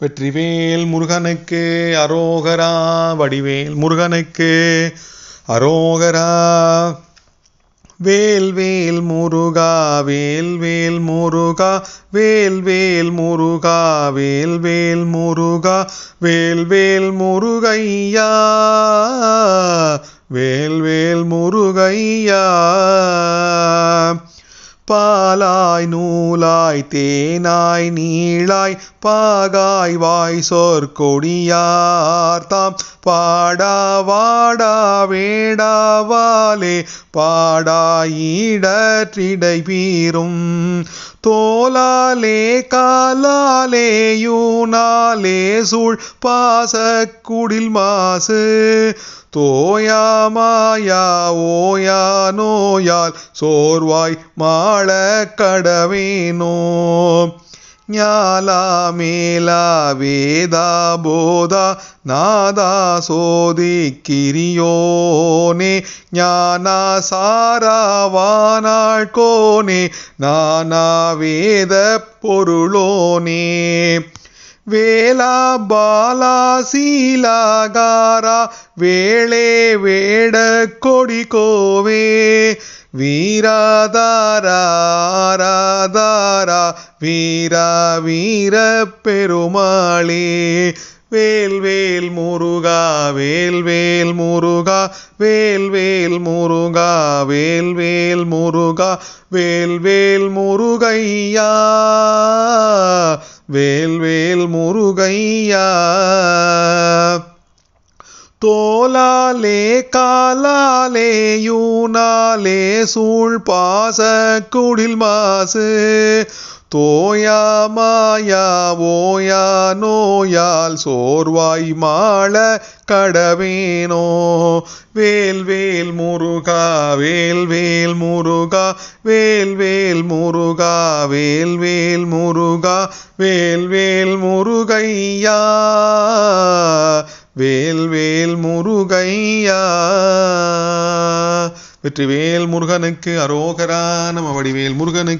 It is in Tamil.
வெற்றிவேல் முருகனுக்கு அரோகரா வடிவேல் முருகனுக்கு அரோகரா. வேல் வேல் முருகா வேல் வேல் முருகா வேல் வேல் முருகா வேல் வேல் முருகா வேல் வேல் முருகையா. வேல் வேல் முருகையா. பாலாய் நூலாய் தேனாய் நீளாய் பாகாய் வாய் சொற்கொடியார்த்தாம் பாடா வாடா வேடாவாலே பாடாயிடற்றிடை வீரும் தோலாலே காலாலே யூனாலே சூழ் பாசக்குடில் மாசு. தோயாமாயா ஓயா நோயால் சோர்வாய் மாள கடவேனோ. ஞாலா மேலா வேதா போதா நாதா சோதிக்கிரியோனே ஞானா சாராவானாள் கோனே நானா வேத பொருளோனே. வேலா பாலா சீலாகாரா வேளே வேட கொடி கோவே. வீராதாராராதாரா வீரா வீர பெருமாளே. வேல் வேல் முருகா வேல் வேல் முருகா வேல் வேல் முருகா வேல் வேல் முருகா வேல் வேல் முருகையா. வேல் வேல் முருகையா. தோலாலே காலாலே யூனாலே சூழ் பாச குடில் மாசு. தோயா மாயா ஓயா நோயால் சோர்வாய் மாள கடவேனோ. வேல் வேல் முருகா வேல் வேல் முருகா வேல் வேல் முருகா வேல் வேல் முருகா வேல் வேல் முருகையா. வேல் வேல் முருகையா. வெற்றிவேல் முருகனுக்கு அரோகரா நம்ம வடிவேல் முருகனுக்கு